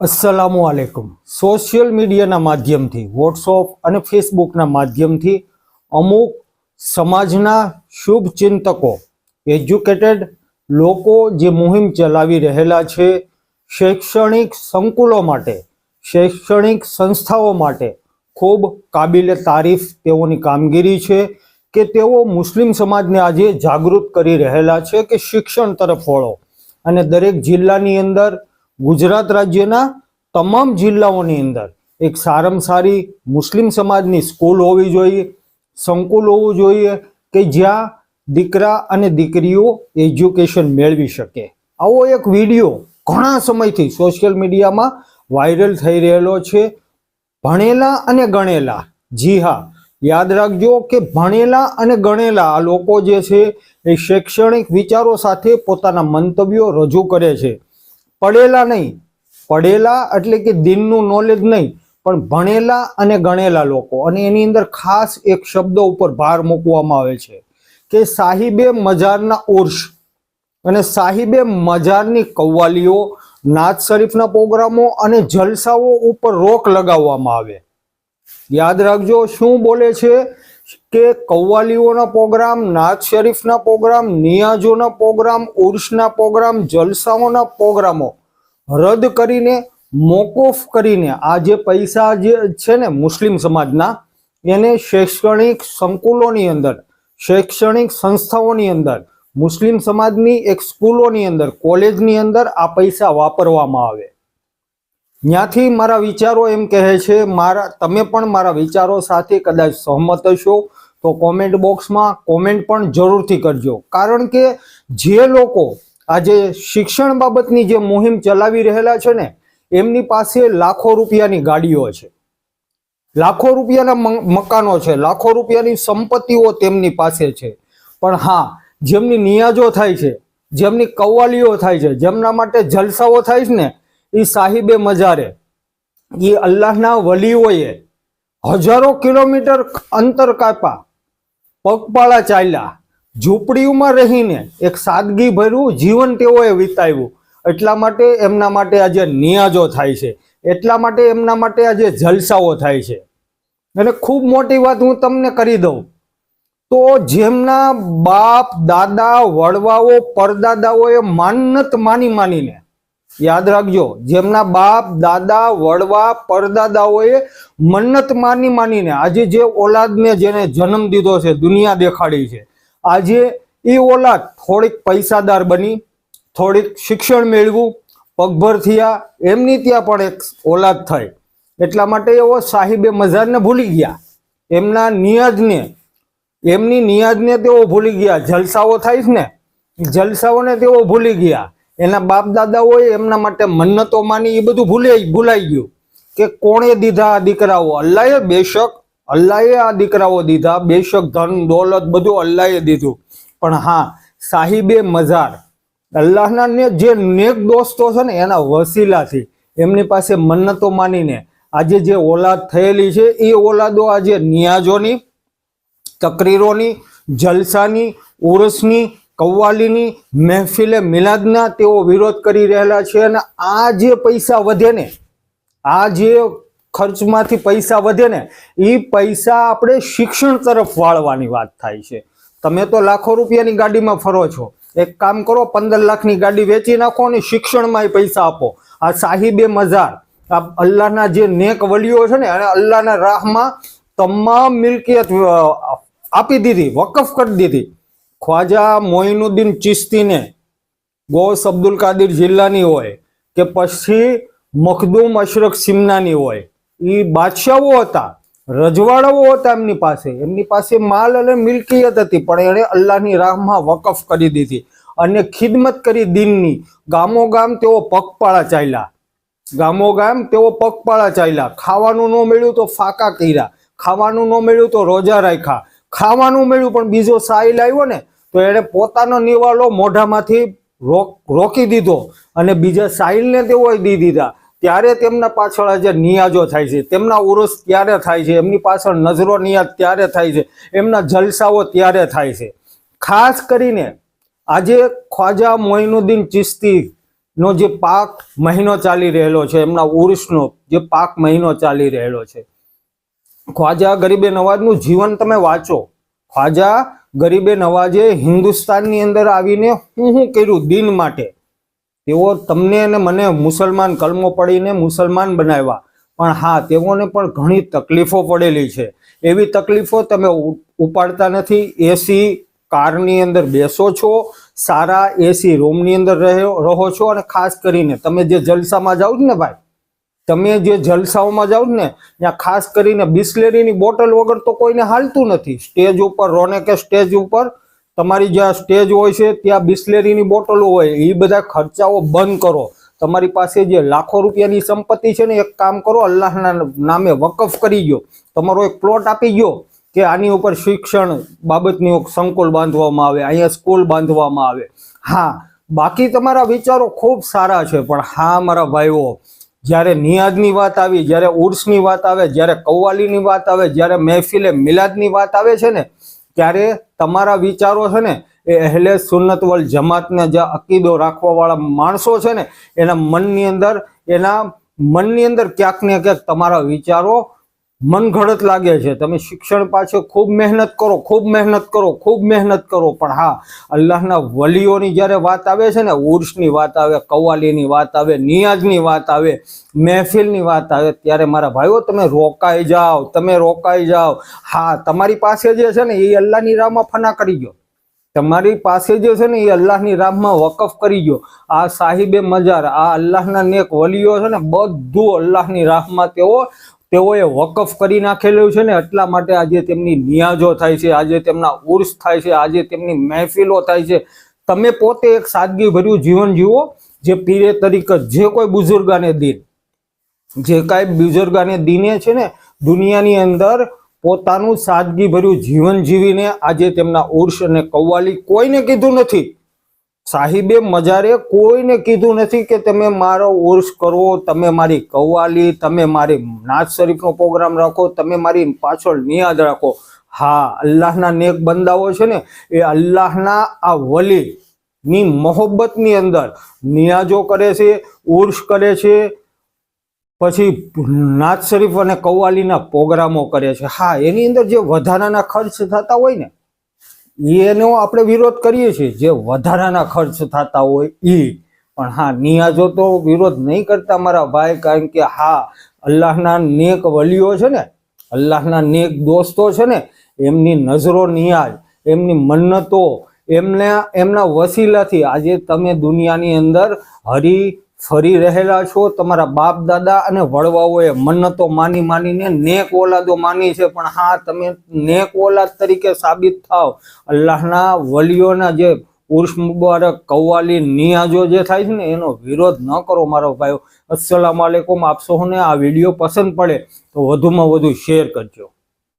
અસલામુ આલેકુમ social મીડિયાના માધ્યમથી WhatsApp અને ફેસબુકના માધ્યમથી અમુક સમાજના શુભ ચિંતકો એજ્યુકેટેડ લોકો જે મુહિમ ચલાવી રહેલા છે, શૈક્ષણિક સંકુલો માટે, શૈક્ષણિક સંસ્થાઓ માટે ખૂબ કાબિલે તારીફ તેઓની કામગીરી છે કે તેઓ મુસ્લિમ સમાજને આજે જાગૃત કરી રહેલા છે કે શિક્ષણ તરફ વળો. અને દરેક જિલ્લાની અંદર ગુજરાત રાજ્યના તમામ જિલ્લાઓની અંદર એક સારામાં સારી મુસ્લિમ સમાજની સ્કૂલ હોવી જોઈએ, સંકુલ હોવું જોઈએ કે જ્યાં દીકરા અને દીકરીઓ એજ્યુકેશન મેળવી શકે. આવો એક વીડિયો ઘણા સમયથી સોશિયલ મીડિયામાં વાયરલ થઈ રહેલો છે. ભણેલા અને ગણેલા, જી હા, યાદ રાખજો કે ભણેલા અને ગણેલા આ લોકો જે છે એ શૈક્ષણિક વિચારો સાથે પોતાના મંતવ્યો રજૂ કરે છે. પડેલા નહીં. પડેલા એટલે કે દિનનું નોલેજ નહીં, પણ ભણેલા અને ગણેલા લોકો. અને એની અંદર ખાસ એક શબ્દ ઉપર ભાર મૂકવામાં આવે છે કે સાહિબે મજારના ઉર્ષ અને સાહિબે મજારની કવ્વાલીઓ નાત શરીફના પ્રોગ્રામો અને જલસાઓ ઉપર રોક લગાવવામાં આવે. યાદ રાખજો, શું બોલે છે? કે કવ્વાલીઓના પ્રોગ્રામ નાત શરીફના પ્રોગ્રામ, નિયાજોના પ્રોગ્રામ, ઉર્સના પ્રોગ્રામ, જલસાઓના પ્રોગ્રામો રદ કરીને મોકૂફ કરીને આ જે પૈસા જે છે ને મુસ્લિમ સમાજના, એને શૈક્ષણિક સંકુલોની અંદર, શૈક્ષણિક સંસ્થાઓની અંદર, મુસ્લિમ સમાજની એક સ્કૂલોની અંદર, કોલેજની અંદર આ પૈસા વાપરવામાં આવે. ત્યાંથી મારા વિચારો એમ કહે છે, મારા, તમે પણ મારા વિચારો સાથે કદાચ સહમત હશો, તો કોમેન્ટ બોક્સમાં કોમેન્ટ પણ જરૂરથી કરજો. કારણ કે જે લોકો આજે શિક્ષણ બાબતની જે મુહિમ ચલાવી રહેલા છે ને, એમની પાસે લાખો રૂપિયાની ગાડીઓ છે. લાખો રૂપિયાના મકાનો છે, લાખો રૂપિયાની સંપત્તિઓ તેમની પાસે છે. પણ હા, જેમની નિયાજો થાય છે, જેમની કવ્વાલીઓ થાય છે, જેમના માટે જલસાઓ થાય છે ને એ સાહિબે મજારે. એ અલ્લાહના વલીઓએ હજારો કિલોમીટર અંતર કાપા પગપાળા ચાલ્યા, ઝૂંપડીઓમાં રહીને એક સાદગી ભર્યું જીવન તેઓએ વિતાવ્યું. એટલા માટે એમના માટે આજે નિયાજો થાય છે. એટલા માટે એમના માટે આજે જલસાઓ થાય છે. અને ખૂબ મોટી વાત હું તમને કરી દઉં. તો જેમના બાપ, દાદા, વડવાઓ, પરદાદાઓએ માનત માની માનીને યાદ રાખજો, જેમના બાપ, દાદા, વડવા, પરદાદાઓએ મન્નત માની માનીને આજે જે ઓલાદને જેને જન્મ દીધો છે, દુનિયા દેખાડી છે, આજે એ ઓલાદ થોડીક પૈસાદાર બની, થોડીક શિક્ષણ મેળવું પગભર થયા, એમની ત્યાં પણ એક ઓલાદ થઈ. એટલા માટે એવો સાહિબે મઝારને ભૂલી ગયા. એમના નિયાજને, એમની નિયાજને તેઓ ભૂલી ગયા. જલસાઓ થાય ને? જલસાઓને તેઓ ભૂલી ગયા. એના બાપ દાદાઓએ એમના માટે મન્નતો માની, એ બધું ભૂલાઈ ભૂલાઈ ગયું. કે કોણે દીધા આ દીકરાઓ? અલ્લાહે બેશક, અલ્લાહે આ દીકરાઓ દીધા. બેશક ધન, દોલત બધું અલ્લાહે દીધું. પણ હા, સાહિબે મઝાર. અલ્લાહના જે નેક દોસ્તો છે ને, એના વસીલાથી, એમની પાસે મન્નતો માનીને, આજે જે ઓલાદ થયેલી છે, એ ઓલાદો આજે નિયાજોની, તકરીરોની, જલસાની, ઉરસની કવ્વાલીની મહેફિલે મિલાદના તેઓ વિરોધ કરી રહેલા છે અને આ જે પૈસા વધે ને, આ જે ખર્ચમાંથી પૈસા વધે ને એ પૈસા આપણે શિક્ષણ તરફ વાળવાની વાત થાય છે. તમે તો લાખો રૂપિયાની ગાડીમાં ફરો છો. એક કામ કરો, પંદર લાખની ગાડી વેચી નાખો અને શિક્ષણમાં પૈસા આપો. આ સાહિબે મઝાર. આ અલ્લાહના જે નેક વલીઓ છે ને અને અલ્લાહના રાહમાં તમામ મિલકિયત આપી દીધી, વકફ કરી દીધી. ખ્વાજા મોઇનુદ્દીન ચિશ્તીને ગોસ અબ્દુલ કાદિર જિલ્લાની હોય કે પછી મખદુમ અશરફ સિમનાની હોય એ બાદશાહો હતા રજવાડાઓ હતા એમની પાસે. એમની પાસે માલ અને મિલકિયત હતી, પણ એણે અલ્લાહની રાહમાં વકફ કરી દીધી અને ખિદમત કરી દિનની. ગામો ગામ તેઓ પગપાળા ચાલ્યા. ગામો ગામ તેઓ પગપાળા ચાલ્યા. ખાવાનું ન મળ્યું તો ફાકા કર્યા. ખાવાનું ન મળ્યું તો રોજા રાખ્યા. ખાવાનું મળ્યું પણ બીજો સાહિલ આવ્યો ને તો એણે પોતાનો નિવાલો મોઢામાંથી રોક, રોકી દીધો અને બીજા સાહિલને તેઓએ દી દીધા. ત્યારે તેમના પાછળ આજે નિયાજો થાય છે. તેમના ઉરુસ ત્યારે થાય છે. એમની પાછળ નજરો નિયાજ ત્યારે થાય છે. એમના જલસાઓ ત્યારે થાય છે. ખાસ કરીને આજે ખ્વાજા મોઇનુદ્દીન ચિશ્તીનો જે પાક મહિનો ચાલી રહેલો છે, એમના ઉર્સનો જે પાક મહિનો ચાલી રહેલો છે. ખ્વાજા ગરીબે નવાજનું જીવન તમે વાંચો. ખ્વાજા ગરીબે નવાજે હિન્દુસ્તાનની અંદર આવીને હું શું કર્યું દિન માટે? તેઓ તમને અને મને મુસલમાન કલમો પડીને મુસલમાન બનાવ્યા. પણ હા, તેઓને પણ ઘણી તકલીફો પડેલી છે. એવી તકલીફો તમે ઉપાડતા નથી. એસી કારની અંદર બેસો છો, સારા એસી રૂમની અંદર રહો છો અને ખાસ કરીને તમે જે જલસામાં જાઓ ને ભાઈ તમે જે જલસાઓમાં જાઓ ને, ત્યાં ખાસ કરીને બિસ્લેરીની બોટલ વગર તો કોઈને હાલતું નથી. સ્ટેજ ઉપર રોને કે સ્ટેજ ઉપર, તમારી જ્યાં સ્ટેજ હોય છે, ત્યાં બિસ્લેરીની બોટલો હોય. એ બધા ખર્ચાઓ બંધ કરો. તમારી પાસે જે લાખો રૂપિયાની સંપત્તિ છે ને, એક કામ કરો, અલ્લાહના નામે વકફ કરી ગયો. તમારો એક પ્લોટ આપી ગયો કે આની ઉપર શિક્ષણ બાબતની સંકુલ બાંધવામાં આવે, અહીંયા સ્કૂલ બાંધવામાં આવે. હા, બાકી તમારા વિચારો ખૂબ સારા છે, પણ હા, મારા ભાઈઓ જ્યારે નિયાદની વાત આવી, જ્યારે ઉર્સની વાત આવે, જ્યારે કવ્વાલીની વાત આવે, જ્યારે મહેફિલે મિલાદની વાત આવે છે ને, ત્યારે તમારા વિચારો છે ને, એ અહેલે સુન્નત વલ જમાતને જે અકીદો રાખવાવાળા માણસો છે ને, એના મનની અંદર, એના મનની અંદર ક્યાંક ને ક્યાંક તમારા વિચારો મનઘડત લાગે છે. તમે શિક્ષણ પાછળ ખૂબ મહેનત કરો, ખૂબ મહેનત કરો, ખૂબ મહેનત કરો. પણ હા, અલ્લાહના વલીઓની જ્યારે વાત આવે છે ને, ઉર્સની વાત આવે, કવાલીની વાત આવે, નિયાજની વાત આવે, મહેફિલની વાત આવે, ત્યારે મારા ભાઈઓ, તમે રોકાઈ જાઓ, તમે રોકાઈ જાઓ. હા, તમારી પાસે જે છે ને, એ અલ્લાહની રાહમાં ફના કરી ગયો. તમારી પાસે જે છે ને, એ અલ્લાહની રાહમાં વકફ કરી ગયો. આ સાહિબે મજાર, આ અલ્લાહના નેક વલીઓ છે ને, બધું અલ્લાહની રાહમાં તેઓ તેઓએ વકફ કરી નાખેલું છે ને એટલા માટે આજે તેમની નિયાજો થાય છે, આજે તેમના ઉર્સ થાય છે, આજે તેમની મહેફિલો થાય છે. તમે પોતે એક સાદગીભર્યું જીવન જીવો જે પીરે તરીકે જે કોઈ બુઝુર્ગાને દિન જે કાંઈ બુઝુર્ગાને દિને છે ને દુનિયાની અંદર પોતાનું સાદગીભર્યું જીવન જીવીને આજે તેમના ઉર્સ અને કવ્વાલી કોઈને કીધું નથી. સાહિબે મજારે કોઈને કીધું નથી કે તમે મારો ઉર્સ કરો તમે મારી કવ્વાલી, તમે મારી નાચ શરીફનો પ્રોગ્રામ રાખો, તમે મારી પાછળ નિયાદ રાખો. હા, અલ્લાહના નેક બંદાઓ છે ને, એ અલ્લાહના આ વલી ની મોહબ્બતની અંદર નિયાજો કરે છે, ઉર્સ કરે છે, પછી નાચ શરીફ અને કવ્વાલીના પ્રોગ્રામો કરે છે. હા, એની અંદર જે વધારાના ખર્ચ થતા હોય ને એનો આપણે વિરોધ કરીએ છીએ. જે વધારાના ખર્ચ થતા હોય એ પણ હા, નિયાજો તો વિરોધ નહીં કરતા મારા ભાઈ, કારણ કે હા, અલ્લાહના નેક વલીઓ છે ને, અલ્લાહના નેક દોસ્તો છે ને, એમની નજરો નિયાજ, એમની મન્નતો, એમને, એમના વસીલાથી આજે તમે દુનિયાની અંદર હરી ફરી રહેલા છો, તમારા બાપ દાદા અને વડવાઓએ મન્નતો માની માનીને નેક ઓલાદો માની છે, પણ હા, તમે નેક ઓલાદ તરીકે સાબિત થાવ. અલ્લાહના વલીઓના જે ઉર્સ મુબારક, કવ્વાલી, નિયાજો જે થાય છે ને, એનો વિરોધ ન કરો મારો ભાઈઓ. અસલામ આલેકુમ આપ સૌને આ વીડિયો પસંદ પડે તો વધુમાં વધુ શેર કરજો.